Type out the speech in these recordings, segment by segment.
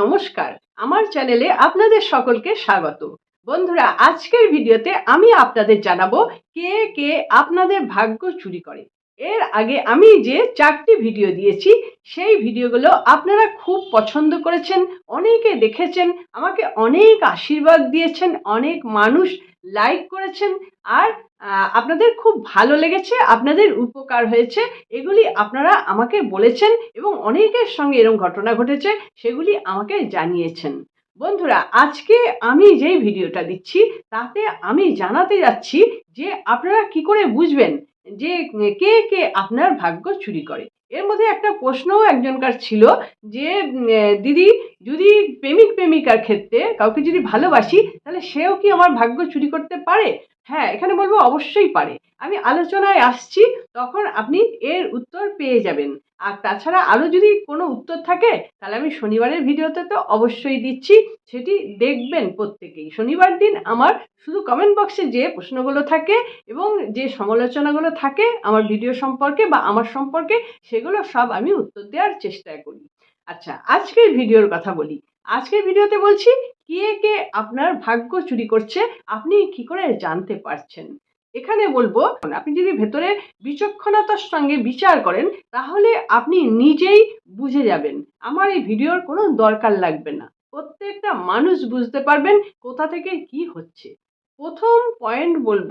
নমস্কার। আমার চ্যানেলে আপনাদের সকলকে স্বাগত। বন্ধুরা, আজকের ভিডিওতে আমি আপনাদের জানাব কে কে আপনাদের ভাগ্য চুরি করে। এর আগে আমি যে চারটি ভিডিও দিয়েছি, সেই ভিডিওগুলো আপনারা খুব পছন্দ করেছেন, অনেকে দেখেছেন, আমাকে অনেক আশীর্বাদ দিয়েছেন, অনেক মানুষ লাইক করেছেন আর আপনাদের খুব ভালো লেগেছে, আপনাদের উপকার হয়েছে। এগুলি আপনারা আমাকে বলেছেন এবং অনেকের সঙ্গে এরকম ঘটনা ঘটেছে, সেগুলি আমাকে জানিয়েছেন। বন্ধুরা, আজকে আমি যেই ভিডিওটা দিচ্ছি, তাতে আমি জানাতে যাচ্ছি যে আপনারা কি করে বুঝবেন যে কে কে আপনার ভাগ্য চুরি করে। এর মধ্যে একটা প্রশ্নও একজনকার ছিল যে দিদি, যদি প্রেমিক প্রেমিকার ক্ষেত্রে কাউকে যদি ভালোবাসি, তাহলে সেও কি আমার ভাগ্য চুরি করতে পারে? হ্যাঁ এখানে বলব অবশ্যই পারে। আমি আলোচনায় আসছি, তখন আপনি এর উত্তর পেয়ে যাবেন। আর তাছাড়া আরও যদি কোনো উত্তর থাকে, তাহলে আমি শনিবারের ভিডিওতে তো অবশ্যই দিচ্ছি, সেটি দেখবেন প্রত্যেকেই। শনিবার দিন আমার শুধু কমেন্ট বক্সে যে প্রশ্নগুলো থাকে এবং যে সমালোচনাগুলো থাকে আমার ভিডিও সম্পর্কে বা আমার সম্পর্কে, সেগুলো সব আমি উত্তর দেওয়ার চেষ্টা করি। আচ্ছা আজকের ভিডিওর কথা বলি। আজকের ভিডিওতে বলছি কে কে আপনার ভাগ্য চুরি করছে, আপনি কি করে জানতে পারছেন? এখানে বলব, আপনি যদি ভেতরে বিচক্ষণতার সঙ্গে বিচার করেন, তাহলে আপনি নিজেই বুঝে যাবেন। আমার এই ভিডিওর কোনো দরকার লাগবে না। প্রত্যেকটা মানুষ বুঝতে পারবেন কোথা থেকে কি হচ্ছে। প্রথম পয়েন্ট বলব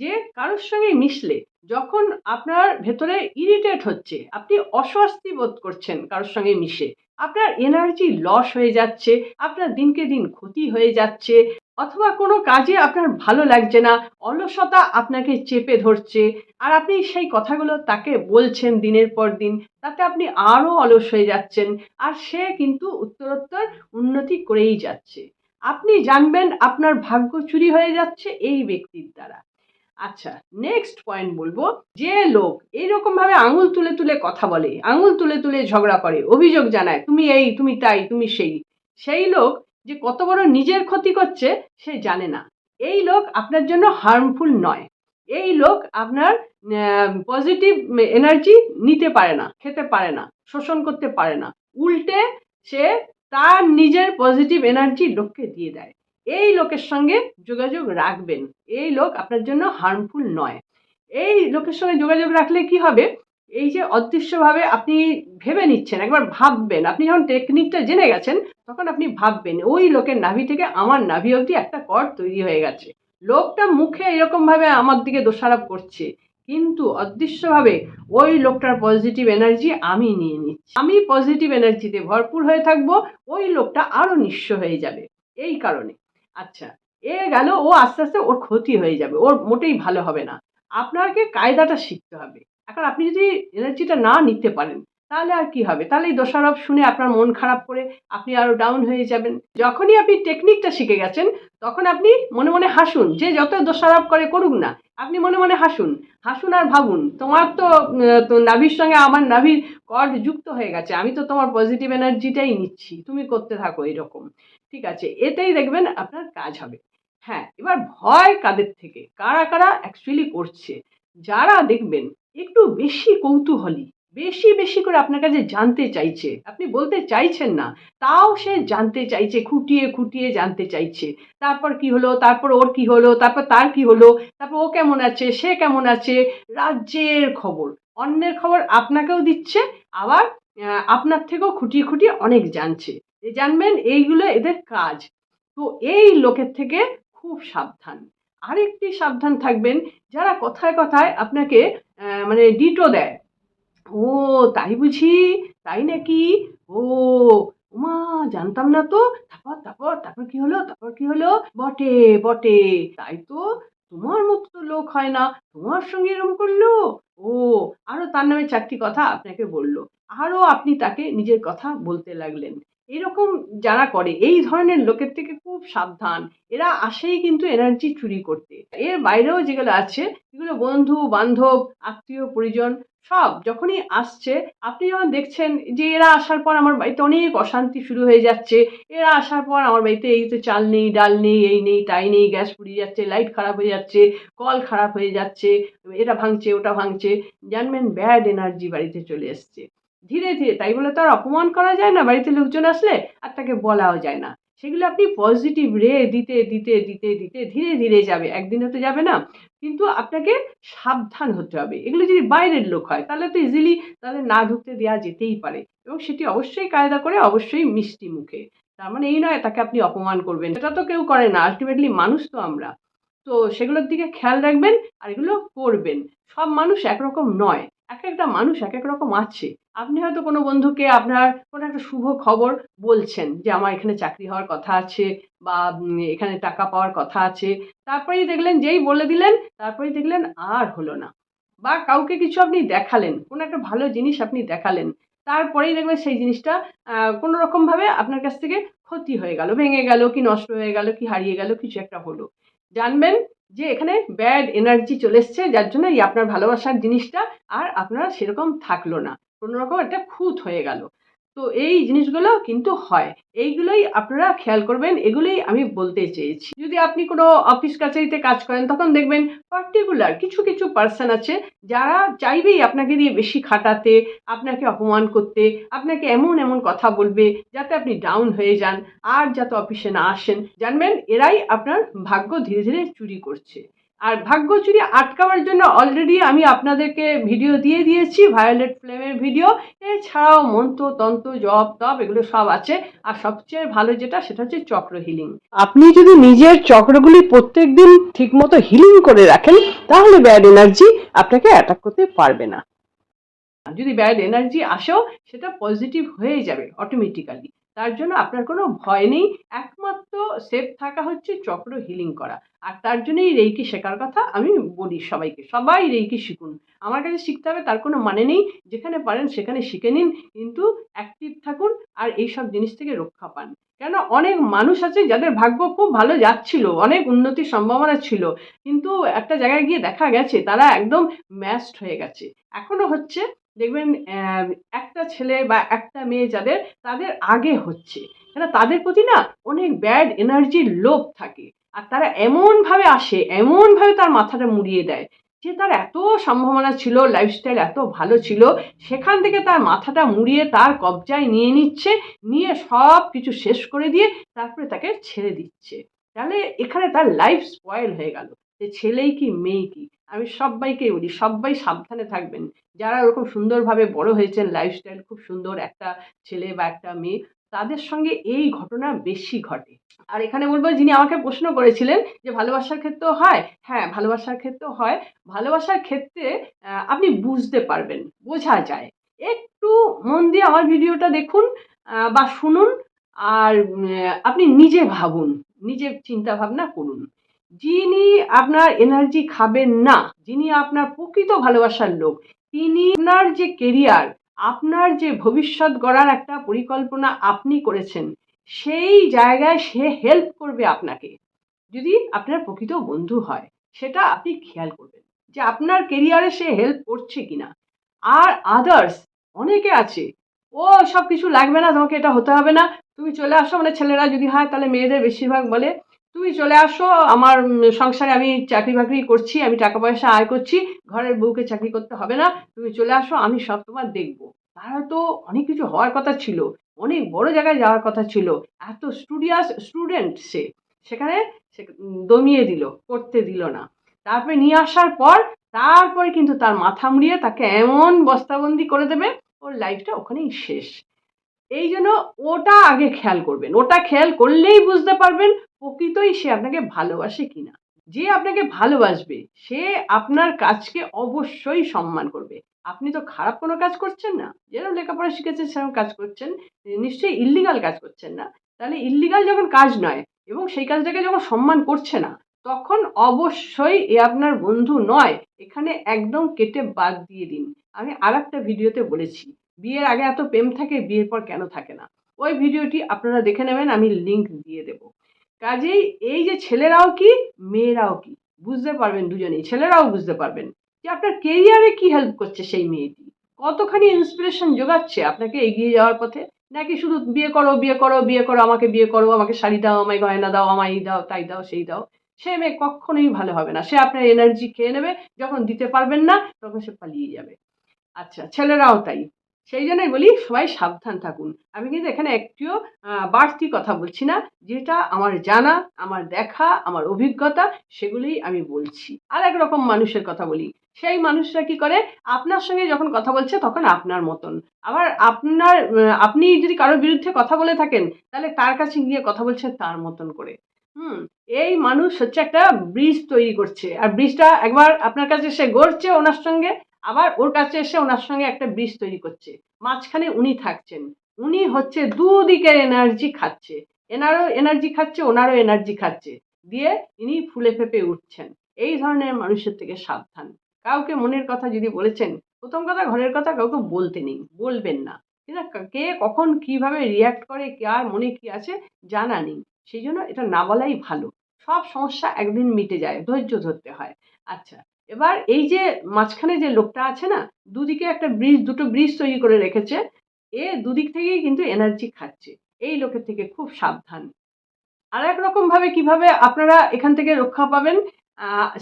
যে, কারোর সঙ্গে মিশলে যখন আপনার ভেতরে ইরিটেট হচ্ছে, আপনি অস্বস্তি বোধ করছেন কারোর সঙ্গে মিশে, আপনার এনার্জি লস হয়ে যাচ্ছে, আপনার দিনকে দিন ক্ষতি হয়ে যাচ্ছে, অথবা কোনো কাজে আপনার ভালো লাগছে না, অলসতা আপনাকে চেপে ধরছে, আর আপনি সেই কথাগুলো তাকে বলছেন দিনের পর দিন, তাতে আপনি আরও অলস হয়ে যাচ্ছেন, আর সে কিন্তু উত্তরোত্তর উন্নতি করেই যাচ্ছে। আপনি জানবেন আপনার ভাগ্য চুরি হয়ে যাচ্ছে এই ব্যক্তির দ্বারা। আচ্ছা নেক্সট পয়েন্ট বলব, যে লোক এইরকম ভাবে আঙুল তুলে তুলে কথা বলে, আঙুল তুলে তুলে ঝগড়া করে, অভিযোগ জানায়, তুমি এই, তুমি তাই, তুমি সেই। সেই লোক যে কত বড় নিজের ক্ষতি করছে, সে জানে না। এই লোক আপনার জন্য হার্মফুল নয়। এই লোক আপনার পজিটিভ এনার্জি নিতে পারে না, খেতে পারে না, শোষণ করতে পারে না। উল্টে সে তার নিজের পজিটিভ এনার্জি লোককে দিয়ে দেয়। এই লোকের সঙ্গে যোগাযোগ রাখবেন। এই লোক আপনার জন্য হার্মফুল নয়। এই লোকের সঙ্গে যোগাযোগ রাখলে কি হবে? এই যে অদৃশ্যভাবে আপনি ভেবে নিচ্ছেন, একবার ভাববেন। আপনি যখন টেকনিকটা জেনে গেছেন, তখন আপনি ভাববেন, ওই লোকের নাভি থেকে আমার নাভি অবধি একটা কর তৈরি হয়ে গেছে। লোকটা মুখে এরকমভাবে আমার দিকে দোষারোপ করছে, কিন্তু অদৃশ্যভাবে ওই লোকটার পজিটিভ এনার্জি আমি নিয়ে নিচ্ছি। আমি পজিটিভ এনার্জিতে ভরপুর হয়ে থাকব, ওই লোকটা আরও নিঃস্ব হয়ে যাবে। এই কারণে। আচ্ছা এ গেল, ও আস্তে আস্তে ওর ক্ষতি হয়ে যাবে, ওর মোটেই ভালো হবে না। আপনাকে কায়দাটা শিখতে হবে। এখন আপনি যদি এনার্জিটা না নিতে পারেন তাহলে আর কি হবে? তাহলে এই দোষারোপ শুনে আপনার মন খারাপ করে আপনি আরও ডাউন হয়ে যাবেন। যখনই আপনি টেকনিকটা শিখে গেছেন, তখন আপনি মনে মনে হাসুন, যে যত দোষারোপ করে করুক না, আপনি মনে মনে হাসুন। হাসুন আর ভাবুন, তোমার তো নাভির সঙ্গে আমার নাভির কর্ড যুক্ত হয়ে গেছে, আমি তো তোমার পজিটিভ এনার্জিটাই নিচ্ছি, তুমি করতে থাকো এরকম। ঠিক আছে, এতেই দেখবেন আপনার কাজ হবে। হ্যাঁ এবার ভয় কাদের থেকে? কারা কারা অ্যাকচুয়ালি করছে? যারা দেখবেন একটু বেশি কৌতূহলী বেশি বেশি করে আপনার কাছে জানতে চাইছে। আপনি বলতে চাইছেন না। তাও সে জানতে চাইছে, খুঁটিয়ে খুঁটিয়ে জানতে চাইছে। তারপর কি হলো? তারপর ওর কি হলো? তারপর তার কি হলো? তারপর ও কেমন আছে? সে কেমন আছে? রাজ্যের খবর। অন্যের খবর আপনাকেও দিচ্ছে, আবার আপনার থেকেও খুঁটিয়ে খুঁটিয়ে অনেক জানছে। জানবেন, এইগুলো এদের কাজ। তো এই লোকের থেকে খুব সাবধান। আরেকটি সাবধান থাকবেন, যারা কথায় কথায় আপনাকে মানে ডিটো দেয়। ও, তাই বুঝি? তাই নাকি? ও, উমা, জানতাম না তো। তারপর তারপর তারপর কি হলো? তারপর কি হলো? বটে বটে। তাই তো তোমার মতো তো লোক হয় না। তোমার সঙ্গে এরকম করল? ও, আরও তার নামে চারটি কথা আপনাকে বলল। আরও আপনি তাকে নিজের কথা বলতে লাগলেন। এরকম যারা করে, এই ধরনের লোকের থেকে খুব সাবধান। এরা আসেই কিন্তু এনার্জি চুরি করতে। এর বাইরেও যেগুলো আছে, এগুলো বন্ধু, বান্ধব, আত্মীয়, পরিজন সব যখনই আসছে, আপনি যখন দেখছেন যে এরা আসার পর আমার বাড়িতে অনেক অশান্তি শুরু হয়ে যাচ্ছে, এরা আসার পর আমার বাড়িতে এই তো চাল নেই, ডাল নেই, এই নেই, তাই নেই, গ্যাস পুড়িয়ে যাচ্ছে, লাইট খারাপ হয়ে যাচ্ছে, কল খারাপ হয়ে যাচ্ছে, এটা ভাঙছে, ওটা ভাঙছে, জানবেন ব্যাড এনার্জি বাড়িতে চলে এসছে। ধীরে ধীরে তাই বলে তো আর অপমান করা যায় না, বাড়িতে লোকজন আসলে আর তাকে বলাও যায় না। সেগুলো আপনি পজিটিভ রে দিতে দিতে দিতে দিতে ধীরে ধীরে যাবে। একদিনে তো যাবে না, কিন্তু আপনাকে সাবধান হতে হবে। এগুলো যদি বাইরের লোক হয়, তাহলে তো ইজিলি তাদের না ঢুকতে দেওয়া যেতেই পারে। এবং সেটি অবশ্যই কায়দা করে, অবশ্যই মিষ্টি মুখে। তার মানে এই নয়, তাকে আপনি অপমান করবেন। এটা তো কেউ করে না আলটিমেটলি মানুষ তো আমরা। তো সেগুলোর দিকে খেয়াল রাখবেন আর এগুলো করবেন। সব মানুষ একরকম নয়। এক একটা মানুষ এক এক রকম আছে। আপনি হয়তো কোনো বন্ধুকে আপনার কোনো একটা শুভ খবর বলছেন যে, আমার এখানে চাকরি হওয়ার কথা আছে বা এখানে টাকা পাওয়ার কথা আছে। তারপরেই দেখলেন যেই বলে দিলেন, তারপরেই দেখলেন আর হলো না। বা কাউকে কিছু আপনি দেখালেন, কোনো একটা ভালো জিনিস আপনি দেখালেন, তারপরেই দেখবেন সেই জিনিসটা কোনো রকমভাবে আপনার কাছ থেকে ক্ষতি হয়ে গেল, ভেঙে গেল, কি নষ্ট হয়ে গেল, কি হারিয়ে গেল, কিছু একটা হলো। জানবেন যে এখানে ব্যাড এনার্জি চলে এসছে, যার জন্য এই আপনার ভালোবাসার জিনিসটা আর আপনার সেরকম থাকল না। কোনো রকম একটা খুঁত হয়ে গেল। তো এই জিনিসগুলো কিন্তু হয়। এইগুলোই আপনারা খেয়াল করবেন, এগুলোই আমি বলতে চেয়েছি। যদি আপনি কোনো অফিস কাছারিতে কাজ করেন, তখন দেখবেন পার্টিকুলার কিছু কিছু পার্সন আছে যারা চাইবেই আপনাকে দিয়ে বেশি খাটাতে, আপনাকে অপমান করতে, আপনাকে এমন এমন কথা বলবে যাতে আপনি ডাউন হয়ে যান আর যাতে অফিসে না আসেন। জানবেন, এরাই আপনার ভাগ্য ধীরে ধীরে চুরি করছে। আর ভাগ্য চুরি আটকাবার জন্য অলরেডি আমি আপনাদেরকে ভিডিও দিয়ে দিয়েছি ভায়োলেট ফ্লেমের ভিডিও এছাড়াও মন্ত্র, তন্ত্র, জপ, তপ, এগুলো সব আছে। আর সবচেয়ে ভালো যেটা, সেটা হচ্ছে চক্র হিলিং আপনি যদি নিজের চক্রগুলি প্রত্যেক দিন ঠিকমতো হিলিং করে রাখেন, তাহলে ব্যাড এনার্জি আপনাকে অ্যাটাক করতে পারবে না। যদি ব্যাড এনার্জি আসেও, সেটা পজিটিভ হয়ে যাবে অটোমেটিক্যালি তার জন্য আপনার কোনো ভয় নেই। একমাত্র সেফ থাকা হচ্ছে চক্র হিলিং করা। আর তার জন্যই রেইকি শেখার কথা আমি বলি সবাইকে। সবাই রেইকি শিখুন। আমার কাছে শিখতে হবে, তার কোনো মানে নেই। যেখানে পারেন সেখানে শিখে নিন। কিন্তু অ্যাক্টিভ থাকুন আর এই সব জিনিস থেকে রক্ষা পান। কেন? অনেক মানুষ আছে যাদের ভাগ্য খুব ভালো যাচ্ছিল, অনেক উন্নতির সম্ভাবনা ছিল। কিন্তু একটা জায়গায় গিয়ে দেখা গেছে, তারা একদম ম্যাস্ট হয়ে গেছে। এখনও হচ্ছে দেখবেন একটা ছেলে বা একটা মেয়ে যাদের, তাদের আগে হচ্ছে। কেন তাদের প্রতি না অনেক ব্যাড এনার্জির লোভ থাকে। আর তারা এমনভাবে আসে, এমনভাবে তার মাথাটা মুড়িয়ে দেয় যে তার এত সম্ভাবনা ছিল লাইফস্টাইল এত ভালো ছিল, সেখান থেকে তার মাথাটা মুড়িয়ে তার কবজায় নিয়ে নিচ্ছে, নিয়ে সব কিছু শেষ করে দিয়ে তারপরে তাকে ছেড়ে দিচ্ছে। তাহলে এখানে তার লাইফ স্পয়েল হয়ে গেল। যে ছেলেই কি মেয়ে কি? আমি সবাইকেই বলি সবাই সাবধানে থাকবেন। যারা ওরকম সুন্দরভাবে বড় হয়েছেন লাইফস্টাইল খুব সুন্দর একটা ছেলে বা একটা মেয়ে, তাদের সঙ্গে এই ঘটনা বেশি ঘটে। আর এখানে বলব যিনি আমাকে প্রশ্ন করেছিলেন যে, ভালোবাসার ক্ষেত্রেও হয়? হ্যাঁ ভালোবাসার ক্ষেত্রেও হয়। ভালোবাসার ক্ষেত্রে আপনি বুঝতে পারবেন, বোঝা যায়। একটু মন দিয়ে আমার ভিডিওটা দেখুন বা শুনুন, আর আপনি নিজে ভাবুন, নিজে চিন্তা ভাবনা করুন। যিনি আপনার এনার্জি খাবেন না, যিনি আপনার প্রকৃত ভালোবাসার লোক, তিনি আপনার যে কেরিয়ার আপনার যে ভবিষ্যৎ গড়ার একটা পরিকল্পনা আপনি করেছেন, সেই জায়গায় সে হেল্প করবে আপনাকে। যদি আপনার প্রকৃত বন্ধু হয়, সেটা আপনি খেয়াল করবেন যে আপনার কেরিয়ারে সে হেল্প করছে কিনা। আর আদার্স অনেকে আছে, ও সব কিছু লাগবে না, তোমাকে এটা হতে হবে না, তুমি চলে আসো মানে ছেলেরা যদি হয়, তাহলে মেয়েদের বেশিরভাগ বলে তুমি চলে আসো, আমার সংসারে আমি চাকরি বাকরি করছি, আমি টাকা পয়সা আয় করছি, ঘরের বউকে চাকরি করতে হবে না, তুমি চলে আসো, আমি সব তোমার দেখব। তারা তো অনেক কিছু হওয়ার কথা ছিল, অনেক বড় জায়গায় যাওয়ার কথা ছিল, এত স্টুডিয়াস স্টুডেন্ট সে। সেখানে সে দমিয়ে দিল, করতে দিল না। তারপরে নিয়ে আসার পর, তারপরে কিন্তু তার মাথা মুড়িয়ে তাকে এমন বস্তাবন্দি করে দেবে, ওর লাইফটা ওখানেই শেষ। এই জন্য ওটা আগে খেয়াল করবেন, ওটা খেয়াল করলেই বুঝতে পারবেন প্রকৃতই সে আপনাকে ভালোবাসে কিনা। যে আপনাকে ভালোবাসবে, সে আপনার কাজকে অবশ্যই সম্মান করবে। আপনি তো খারাপ কোনো কাজ করছেন না। যেরকম লেখাপড়া শিখেছেন সেরকম কাজ করছেন। নিশ্চয়ই ইল্লিগাল কাজ করছেন না। তাহলে ইল্লিগাল যখন কাজ নয় এবং সেই কাজটাকে যখন সম্মান করছে না, তখন অবশ্যই এ আপনার বন্ধু নয়। এখানে একদম কেটে বাদ দিয়ে দিন। আমি আর একটা ভিডিওতে বলেছি, বিয়ের আগে এত প্রেম থাকে, বিয়ের পর কেন থাকে না? ওই ভিডিওটি আপনারা দেখে নেবেন, আমি লিংক দিয়ে দেব। কাজেই এই যে ছেলেরাও কি, মেয়েরাও কি? বুঝতে পারবেন দুজনেই, ছেলেরাও বুঝতে পারবেন যে আপনার কেরিয়ারে কি হেল্প করছে সেই মেয়েটি? কতখানি ইন্সপিরেশন যোগাচ্ছে আপনাকে এগিয়ে যাওয়ার পথে? নাকি শুধু বিয়ে করো বিয়ে করো বিয়ে করো, আমাকে বিয়ে করো, আমাকে শাড়ি দাও, আমায় গয়না দাও, আমায় এই দাও, তাই দাও, সেই দাও। সে মেয়ে কখনোই ভালো হবে না। সে আপনার এনার্জি খেয়ে নেবে, যখন দিতে পারবেন না, তখন সে পালিয়ে যাবে। আচ্ছা ছেলেরাও তাই। সেই জন্যই বলি সবাই সাবধান থাকুন। আমি কিন্তু এখানে একটিও বাড়তি কথা বলছি না। যেটা আমার জানা, আমার দেখা, আমার অভিজ্ঞতা সেগুলোই আমি বলছি। আর এক রকম মানুষের কথা বলি। সেই মানুষরা কি করে? আপনার সঙ্গে যখন কথা বলছে তখন আপনার মতন। আবার আপনার আপনি যদি কারোর বিরুদ্ধে কথা বলে থাকেন, তাহলে তার কাছে গিয়ে কথা বলছেন তার মতন করে। হুম, এই মানুষ হচ্ছে একটা ব্রিজ তৈরি করছে। আর ব্রিজটা একবার আপনার কাছে সে গড়ছে ওনার সঙ্গে আবার ওর কাছে এসে ওনার সঙ্গে একটা ব্রিজ তৈরি করছে। মাঝখানে উনি থাকছেন। উনি হচ্ছে দুদিকের এনার্জি খাচ্ছে। এনারও এনার্জি খাচ্ছে, ওনারও এনার্জি খাচ্ছে। দিয়ে ইনি ফুলে ফেপে উঠছেন। এই ধরনের মানুষের থেকে সাবধান। কাউকে মনের কথা যদি বলেছেন, প্রথম কথা ঘরের কথা কাউকে বলতে নেই, বলবেন না। কে কখন কীভাবে রিয়াক্ট করে, কার মনে কি আছে, জানা নেই। সেই জন্য এটা না বলাই ভালো। সব সমস্যা একদিন মিটে যায়, ধৈর্য ধরতে হয়। আচ্ছা এবার এই যে মাঝখানে যে লোকটা আছে না, দুদিকে একটা ব্রিজ, দুটো ব্রিজ তৈরি করে রেখেছে, এ দুদিক থেকেই কিন্তু এনার্জি খাচ্ছে। এই লোকের থেকে খুব সাবধান। আর এক রকম ভাবে কীভাবে আপনারা এখান থেকে রক্ষা পাবেন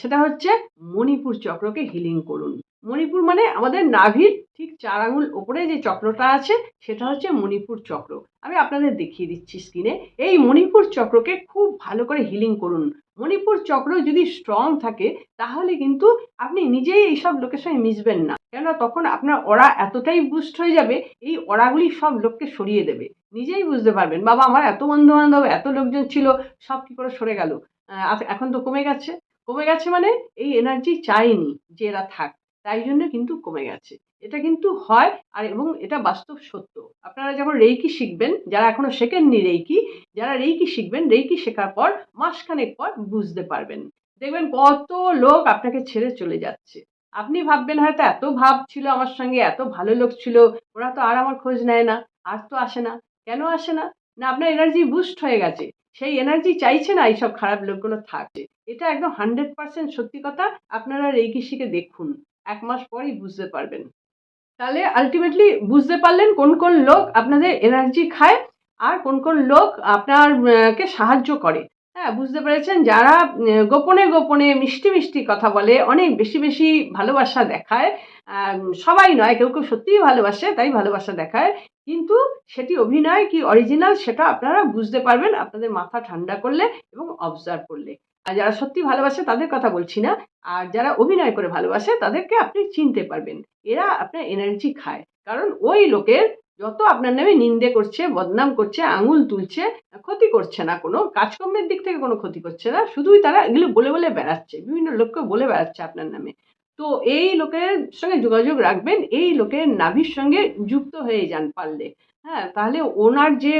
সেটা হচ্ছে মণিপুর চক্রকে হিলিং করুন। মণিপুর মানে আমাদের নাভির ঠিক চার আঙুল ওপরে যে চক্রটা আছে সেটা হচ্ছে মণিপুর চক্র। আমি আপনাদের দেখিয়ে দিচ্ছি স্ক্রিনে এই মণিপুর চক্রকে খুব ভালো করে হিলিং করুন। মণিপুর চক্র যদি স্ট্রং থাকে তাহলে কিন্তু আপনি নিজেই এইসব লোকের সঙ্গে মিশবেন না। কেননা তখন আপনার অরা এতটাই বুস্ট হয়ে যাবে এই অরাগুলি সব লোককে সরিয়ে দেবে। নিজেই বুঝতে পারবেন বাবা আমার এত বন্ধু বান্ধব এত লোকজন ছিল সব কি করে সরে গেল? আহ, এখন তো কমে গেছে। কমে গেছে মানে এই এনার্জি চাইনি যে এরা থাক। তাই জন্য কিন্তু কমে গেছে। এটা কিন্তু হয় আর এবং এটা বাস্তব সত্য। আপনারা যখন রেইকি শিখবেন, যারা এখনও শেখেননি রেইকি, যারা রেইকি শিখবেন, রেইকি শেখার পর মাসখানেক পর বুঝতে পারবেন। দেখবেন কত লোক আপনাকে ছেড়ে চলে যাচ্ছে। আপনি ভাববেন হয়তো এত ভাব ছিল আমার সঙ্গে, এত ভালো লোক ছিল, ওরা তো আর আমার খোঁজ নেয় না, আর তো আসে না। কেন আসে না? না, আপনার এনার্জি বুস্ট হয়ে গেছে। সেই এনার্জি চাইছে না এইসব খারাপ লোকগুলো থাকছে এটা একদম হান্ড্রেড পার্সেন্ট সত্যি কথা। আপনারা রেইকি শিখে দেখুন। এক মাস পরই বুঝতে পারবেন। তাহলে আলটিমেটলি বুঝতে পারলেন কোন কোন লোক আপনাদের এনার্জি খায় আর কোন কোন লোক আপনার কে সাহায্য করে। হ্যাঁ বুঝতে পেরেছেন? যারা গোপনে গোপনে মিষ্টি মিষ্টি কথা বলে, অনেক বেশি বেশি ভালোবাসা দেখায় সবাই নয়, কেউ কেউ সত্যিই ভালোবাসে, তাই ভালোবাসা দেখায়। কিন্তু সেটি অভিনয় কি অরিজিনাল সেটা আপনারা বুঝতে পারবেন। আপনাদের মাথা ঠান্ডা করলে এবং অবজার্ভ করলে। আর যারা সত্যি ভালোবাসে তাদের কথা বলছি না। আর যারা অভিনয় করে ভালোবাসে তাদেরকে আপনি চিনতে পারবেন। এরা আপনার এনার্জি খায়। কারণ ওই লোকের যত আপনার নামে নিন্দে করছে, বদনাম করছে, আঙুল তুলছে, ক্ষতি করছে না কোনো, কাজকর্মের দিক থেকে কোনো ক্ষতি করছে না, শুধুই তারা এগুলো বলে বলে বেড়াচ্ছে, বিভিন্ন লোককে বলে বেড়াচ্ছে আপনার নামে। তো এই লোকের সঙ্গে যোগাযোগ রাখবেন, এই লোকের নাভির সঙ্গে যুক্ত হয়ে যান পারলে। হ্যাঁ তাহলে ওনার যে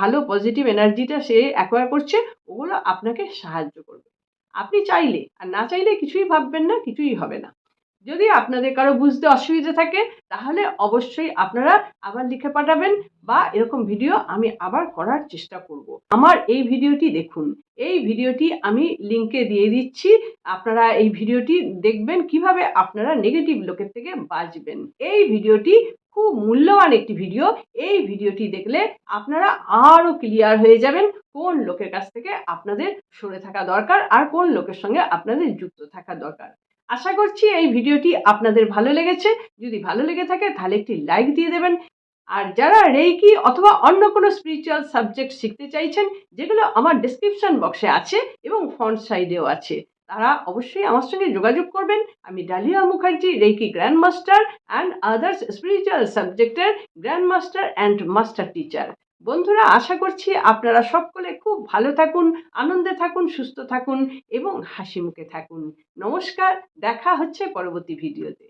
ভালো পজিটিভ এনার্জিটা সে অ্যাকোয়ার করছে, ওগুলো আপনাকে সাহায্য করবে। আপনি চাইলে, আর না চাইলে কিছুই ভাববেন না, কিছুই হবে না। যদি আপনাদের কারও বুঝতে অসুবিধা থাকে, তাহলে অবশ্যই আপনারা আবার লিখে পাঠাবেন বা এরকম ভিডিও আমি আবার করার চেষ্টা করব। আমার এই ভিডিওটি দেখুন। এই ভিডিওটি আমি লিংকে দিয়ে দিচ্ছি। আপনারা এই ভিডিওটি দেখবেন কীভাবে আপনারা নেগেটিভ লোকের থেকে বাঁচবেন। এই ভিডিওটি খুব মূল্যবান একটি ভিডিও এই ভিডিওটি দেখলে আপনারা আরও ক্লিয়ার হয়ে যাবেন কোন লোকের কাছ থেকে আপনাদের সরে থাকা দরকার আর কোন লোকের সঙ্গে আপনাদের যুক্ত থাকা দরকার। আশা করছি এই ভিডিওটি আপনাদের ভালো লেগেছে। যদি ভালো লেগে থাকে তাহলে একটি লাইক দিয়ে দেবেন। আর যারা রেইকি অথবা অন্য কোনো স্পিরিচুয়াল সাবজেক্ট শিখতে চাইছেন, যেগুলো আমার ডিসক্রিপশন বক্সে আছে এবং ফ্রন্ট সাইডেও আছে তারা অবশ্যই আমার সঙ্গে যোগাযোগ করবেন। আমি Dalia Mukherjee reiki grand master and others spiritual সাবজেক্টের grand master and master teacher বন্ধুরা, আশা করছি আপনারা সকলে খুব ভালো থাকুন, আনন্দে থাকুন, সুস্থ থাকুন এবং হাসি মুখে থাকুন। নমস্কার, দেখা হচ্ছে পরবর্তী ভিডিওতে।